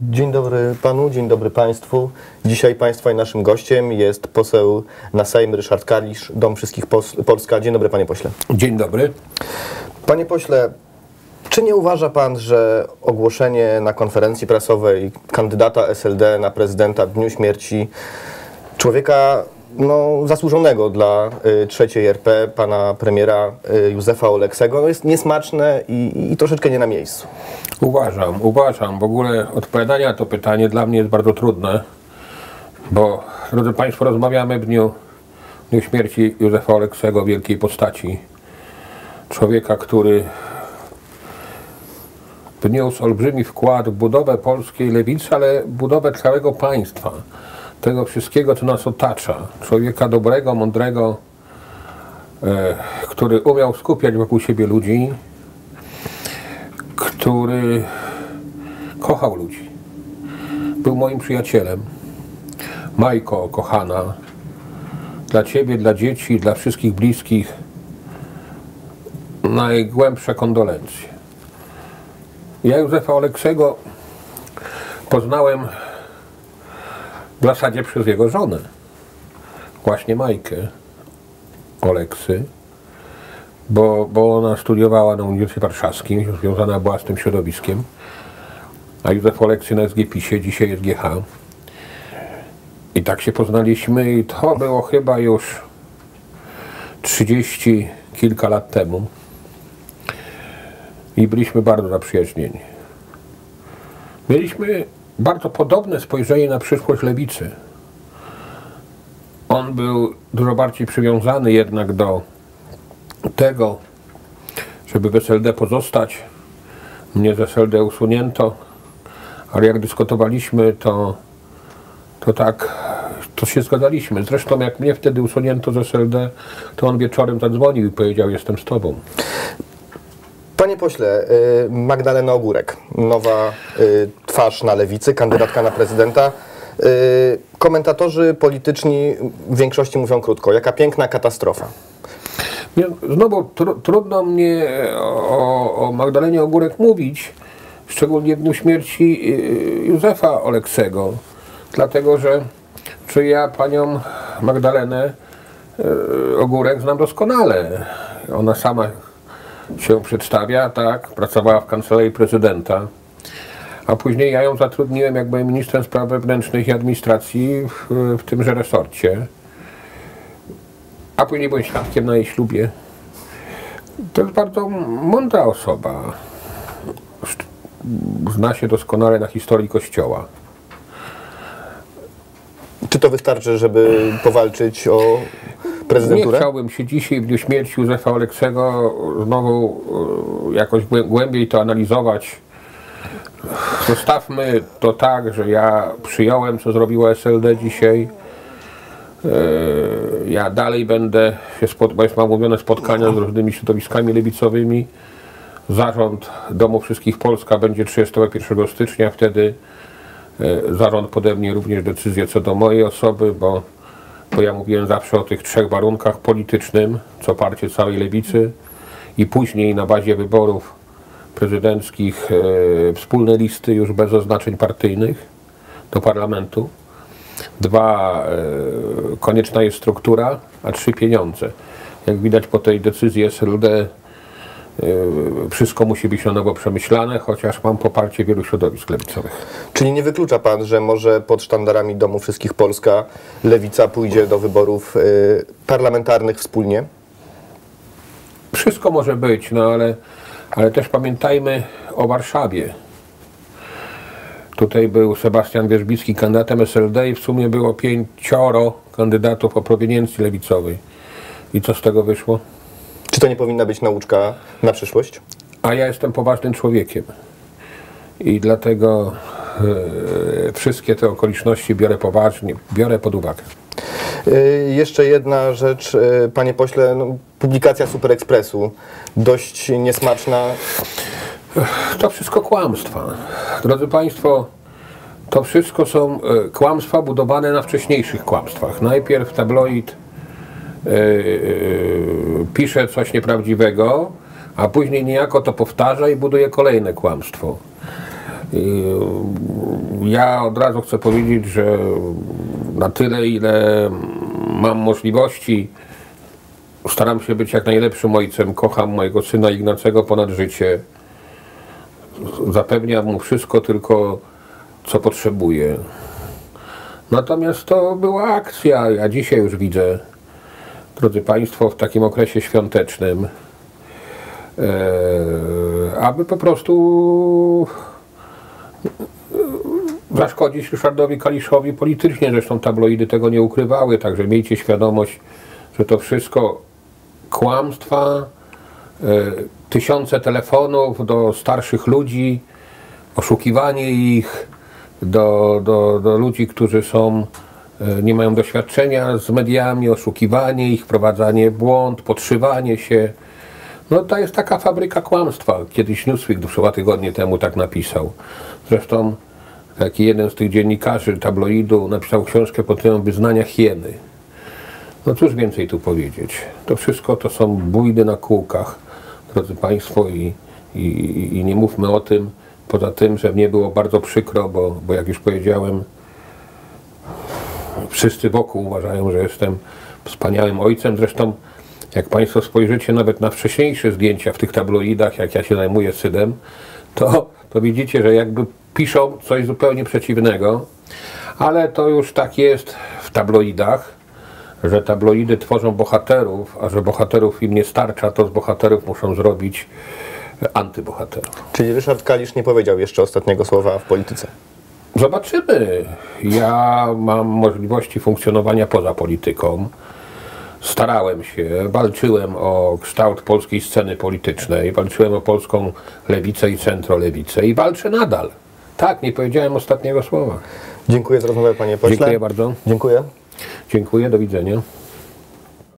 Dzień dobry panu, dzień dobry państwu. Dzisiaj państwa i naszym gościem jest poseł na Sejm Ryszard Kalisz, Dom Wszystkich Pos- Polska. Dzień dobry panie pośle. Dzień dobry. Panie pośle, czy nie uważa pan, że ogłoszenie na konferencji prasowej kandydata SLD na prezydenta w dniu śmierci człowieka no, zasłużonego dla y, trzeciej RP, pana premiera y, Józefa Oleksego, no, jest niesmaczne i, i troszeczkę nie na miejscu? Uważam, uważam. W ogóle odpowiadanie na to pytanie dla mnie jest bardzo trudne, bo, drodzy Państwo, rozmawiamy w dniu, w dniu śmierci Józefa Oleksego, wielkiej postaci. Człowieka, który wniósł olbrzymi wkład w budowę polskiej lewicy, ale budowę całego państwa. Tego wszystkiego, co nas otacza. Człowieka dobrego, mądrego, e, który umiał skupiać wokół siebie ludzi, który kochał ludzi. Był moim przyjacielem. Majko, kochana, dla Ciebie, dla dzieci, dla wszystkich bliskich najgłębsze kondolencje. Ja Józefa Oleksego poznałem w zasadzie przez jego żonę, właśnie Majkę Oleksy, bo, bo ona studiowała na Uniwersytecie Warszawskim, związana była z tym środowiskiem, a Józef Oleksy na SGPiSie, dzisiaj jest GH. I tak się poznaliśmy i to było chyba już 30 kilka lat temu. I byliśmy bardzo zaprzyjaźnieni. Mieliśmy bardzo podobne spojrzenie na przyszłość lewicy. On był dużo bardziej przywiązany jednak do tego, żeby w SLD pozostać. Mnie z SLD usunięto, ale jak dyskutowaliśmy, to, to tak, to się zgadzaliśmy. Zresztą jak mnie wtedy usunięto z SLD, to on wieczorem zadzwonił i powiedział, jestem z tobą. Panie pośle, y, Magdalena Ogórek, nowa y, twarz na lewicy, kandydatka na prezydenta. Y, Komentatorzy polityczni w większości mówią krótko, jaka piękna katastrofa. Nie, Znowu tru, trudno mnie o, o Magdalenie Ogórek mówić, szczególnie w dniu śmierci y, Józefa Oleksego, dlatego że czy ja panią Magdalenę y, Ogórek znam doskonale. Ona sama się przedstawia, tak, pracowała w kancelarii prezydenta, a później ja ją zatrudniłem jak byłem ministrem spraw wewnętrznych i administracji w, w tymże resorcie a później byłem świadkiem na jej ślubie. To jest bardzo mądra osoba. Zna się doskonale na historii Kościoła. Czy to wystarczy, żeby powalczyć o Nie prezydenturę? chciałbym się dzisiaj w dniu śmierci Józefa Oleksego znowu e, jakoś głę- głębiej to analizować. Zostawmy to tak, że ja przyjąłem, co zrobiło SLD dzisiaj. E, Ja dalej będę się spot- jest mam umówione spotkania z różnymi środowiskami lewicowymi. Zarząd Domu Wszystkich Polska będzie 31 stycznia. Wtedy e, zarząd podejmie również decyzję co do mojej osoby, bo, bo ja mówiłem zawsze o tych trzech warunkach politycznym, co parcie całej lewicy i później na bazie wyborów prezydenckich e, wspólne listy już bez oznaczeń partyjnych do parlamentu. Dwa, e, konieczna jest struktura, a trzy, pieniądze. Jak widać po tej decyzji SLD, e, wszystko musi być na nowo przemyślane, chociaż mam poparcie wielu środowisk lewicowych. Czyli nie wyklucza pan, że może pod sztandarami Domu Wszystkich Polska lewica pójdzie do wyborów parlamentarnych wspólnie? Wszystko może być, no ale, ale też pamiętajmy o Warszawie. Tutaj był Sebastian Wierzbicki kandydatem SLD i w sumie było pięcioro kandydatów o proweniencji lewicowej. I co z tego wyszło? Czy to nie powinna być nauczka na przyszłość? A ja jestem poważnym człowiekiem. I dlatego e, wszystkie te okoliczności biorę poważnie, biorę pod uwagę. Y, Jeszcze jedna rzecz, y, panie pośle, no, publikacja Super Expressu, dość niesmaczna. To wszystko kłamstwa. Drodzy Państwo, to wszystko są e, kłamstwa budowane na wcześniejszych kłamstwach. Najpierw tabloid e, e, pisze coś nieprawdziwego, a później niejako to powtarza i buduje kolejne kłamstwo. Ja od razu chcę powiedzieć, że na tyle, ile mam możliwości, staram się być jak najlepszym ojcem. Kocham mojego syna Ignacego ponad życie. Zapewniam mu wszystko, tylko co potrzebuje. Natomiast to była akcja. Ja dzisiaj już widzę, drodzy Państwo, w takim okresie świątecznym, e, aby po prostu zaszkodzić Ryszardowi Kaliszowi politycznie. Zresztą tabloidy tego nie ukrywały, także miejcie świadomość, że to wszystko kłamstwa, e, tysiące telefonów do starszych ludzi, oszukiwanie ich, do, do, do ludzi, którzy są, e, nie mają doświadczenia z mediami, oszukiwanie ich, wprowadzanie w błąd, podszywanie się. No to jest taka fabryka kłamstwa. Kiedyś Newsweek dwa tygodnie temu tak napisał. Zresztą taki jeden z tych dziennikarzy tabloidu napisał książkę pod tytułem Wyznania hieny. No cóż więcej tu powiedzieć. To wszystko to są bójdy na kółkach, drodzy Państwo, i, i, i nie mówmy o tym, poza tym, że mnie było bardzo przykro, bo, bo jak już powiedziałem, wszyscy wokół uważają, że jestem wspaniałym ojcem. Zresztą, jak Państwo spojrzycie nawet na wcześniejsze zdjęcia w tych tabloidach, jak ja się zajmuję sydem, to, to widzicie, że jakby piszą coś zupełnie przeciwnego, ale to już tak jest w tabloidach, że tabloidy tworzą bohaterów, a że bohaterów im nie starcza, to z bohaterów muszą zrobić antybohaterów. Czyli Ryszard Kalisz nie powiedział jeszcze ostatniego słowa w polityce. Zobaczymy. Ja mam możliwości funkcjonowania poza polityką. Starałem się, walczyłem o kształt polskiej sceny politycznej, walczyłem o polską lewicę i centrolewicę i walczę nadal. Tak, nie powiedziałem ostatniego słowa. Dziękuję za rozmowę, panie pośle. Dziękuję bardzo. Dziękuję. Dziękuję, do widzenia.